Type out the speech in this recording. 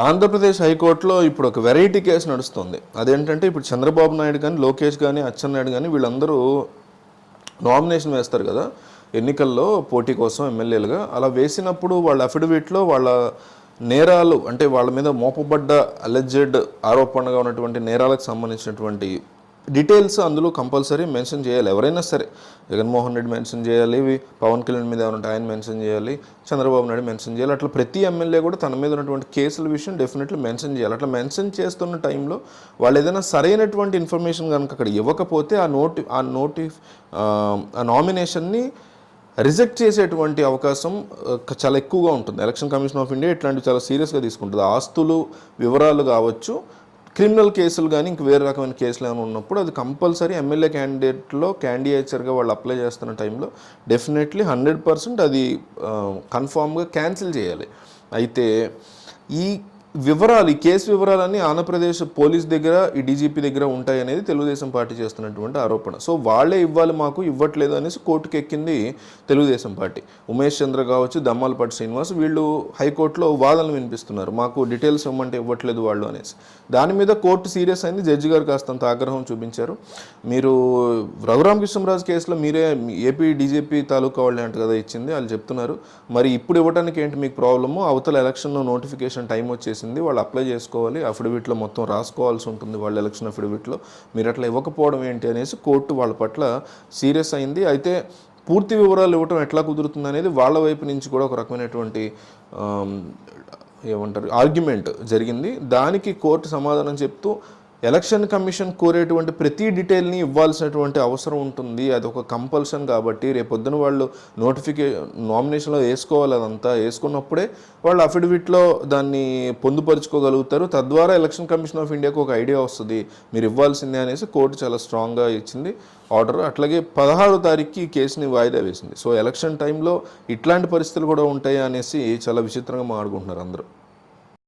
ఆంధ్రప్రదేశ్ హైకోర్టులో ఇప్పుడు ఒక వెరైటీ కేసు నడుస్తుంది. అదేంటంటే ఇప్పుడు చంద్రబాబు నాయుడు కానీ లోకేష్ కానీ అచ్చెన్నాయుడు కానీ వీళ్ళందరూ నామినేషన్ వేస్తారు కదా. ఎన్నికల్లో పోటీ కోసం ఎమ్మెల్యేలుగా. అలా వేసినప్పుడు వాళ్ళ అఫిడవిట్లో వాళ్ళ నేరాలు అంటే వాళ్ళ మీద మోపబడ్డ అలెజెడ్ ఆరోపణగా ఉన్నటువంటి నేరాలకు సంబంధించినటువంటి డీటెయిల్స్ అందులో కంపల్సరీ మెన్షన్ చేయాలి. ఎవరైనా సరే జగన్మోహన్ రెడ్డి మెన్షన్ చేయాలి పవన్ కళ్యాణ్ మీద ఏమైనా ఆయన మెన్షన్ చేయాలి చంద్రబాబు నాయుడు మెన్షన్ చేయాలి అట్లా ప్రతి ఎమ్మెల్యే కూడా తన మీద ఉన్నటువంటి కేసుల విషయం డెఫినెట్లీ మెన్షన్ చేయాలి. అట్లా మెన్షన్ చేస్తున్న టైంలో వాళ్ళు ఏదైనా సరైనటువంటి ఇన్ఫర్మేషన్ కనుక అక్కడ ఇవ్వకపోతే ఆ నోటి ఆ నోటి ఆ నామినేషన్ని రిజెక్ట్ చేసేటువంటి అవకాశం చాలా ఎక్కువగా ఉంటుంది. ఎలక్షన్ కమిషన్ ఆఫ్ ఇండియా ఇట్లాంటివి చాలా సీరియస్గా తీసుకుంటుంది. ఆస్తులు వివరాలు కావచ్చు క్రిమినల్ కేసులు కానీ ఇంక వేరే రకమైన కేసులు ఏమైనా ఉన్నప్పుడు అది కంపల్సరీ ఎమ్మెల్యే క్యాండిడేట్లో క్యాండిడేచర్గా వాళ్ళు అప్లై చేస్తున్న టైంలో డెఫినెట్లీ హండ్రెడ్ పర్సెంట్ అది కన్ఫామ్గా క్యాన్సిల్ చేయాలి. అయితే ఈ వివరాలు ఈ కేసు వివరాలన్నీ ఆంధ్రప్రదేశ్ పోలీస్ దగ్గర ఈ డీజీపీ దగ్గర ఉంటాయి అనేది తెలుగుదేశం పార్టీ చేస్తున్నటువంటి ఆరోపణ. సో వాళ్ళే ఇవ్వాలి మాకు ఇవ్వట్లేదు అనేసి కోర్టుకు ఎక్కింది తెలుగుదేశం పార్టీ. ఉమేష్ చంద్ర కావచ్చు దమ్మాలపాటి శ్రీనివాస్ వీళ్ళు హైకోర్టులో వాదనలు వినిపిస్తున్నారు. మాకు డీటెయిల్స్ ఇవ్వమంటే ఇవ్వట్లేదు వాళ్ళు అనేసి. దాని మీద కోర్టు సీరియస్ అయింది జడ్జి గారు కాస్తంత ఆగ్రహం చూపించారు. మీరు రఘురామకృష్ణరాజు కేసులో మీరే ఏపీ డీజీపీ తాలూకా వాళ్ళే అంట కదా ఇచ్చింది వాళ్ళు చెప్తున్నారు. మరి ఇప్పుడు ఇవ్వడానికి ఏంటి మీకు ప్రాబ్లము? అవతల ఎలక్షన్లో నోటిఫికేషన్ టైం చేసింది వాళ్ళు అప్లై చేసుకోవాలి అఫిడవిట్లో మొత్తం రాసుకోవాల్సి ఉంటుంది వాళ్ళ ఎలక్షన్ అఫిడవిట్లో. మీరు అట్లా ఇవ్వకపోవడం ఏంటి అనేసి కోర్టు వాళ్ళ పట్ల సీరియస్ అయింది. అయితే పూర్తి వివరాలు ఇవ్వటం ఎట్లా కుదురుతుంది అనేది వాళ్ళ వైపు నుంచి కూడా ఒక రకమైనటువంటి ఏమంటారు ఆర్గ్యుమెంట్ జరిగింది. దానికి కోర్టు సమాధానం చెప్తూ ఎలక్షన్ కమిషన్ కోరేటువంటి ప్రతి డీటెయిల్ని ఇవ్వాల్సినటువంటి అవసరం ఉంటుంది. అది ఒక కంపల్షన్ కాబట్టి రేపొద్దున వాళ్ళు నోటిఫికే నామినేషన్లో వేసుకోవాలి అదంతా వేసుకున్నప్పుడే వాళ్ళు అఫిడవిట్లో దాన్ని పొందుపరుచుకోగలుగుతారు. తద్వారా ఎలక్షన్ కమిషన్ ఆఫ్ ఇండియాకు ఒక ఐడియా వస్తుంది. మీరు ఇవ్వాల్సిందే అనేసి కోర్టు చాలా స్ట్రాంగ్గా ఇచ్చింది ఆర్డర్. అట్లాగే పదహారో తారీఖుకి ఈ కేసుని వాయిదా వేసింది. సో ఎలక్షన్ టైంలో ఇట్లాంటి పరిస్థితులు కూడా ఉంటాయి అనేసి చాలా విచిత్రంగా మాట్లాడుకుంటున్నారు అందరూ.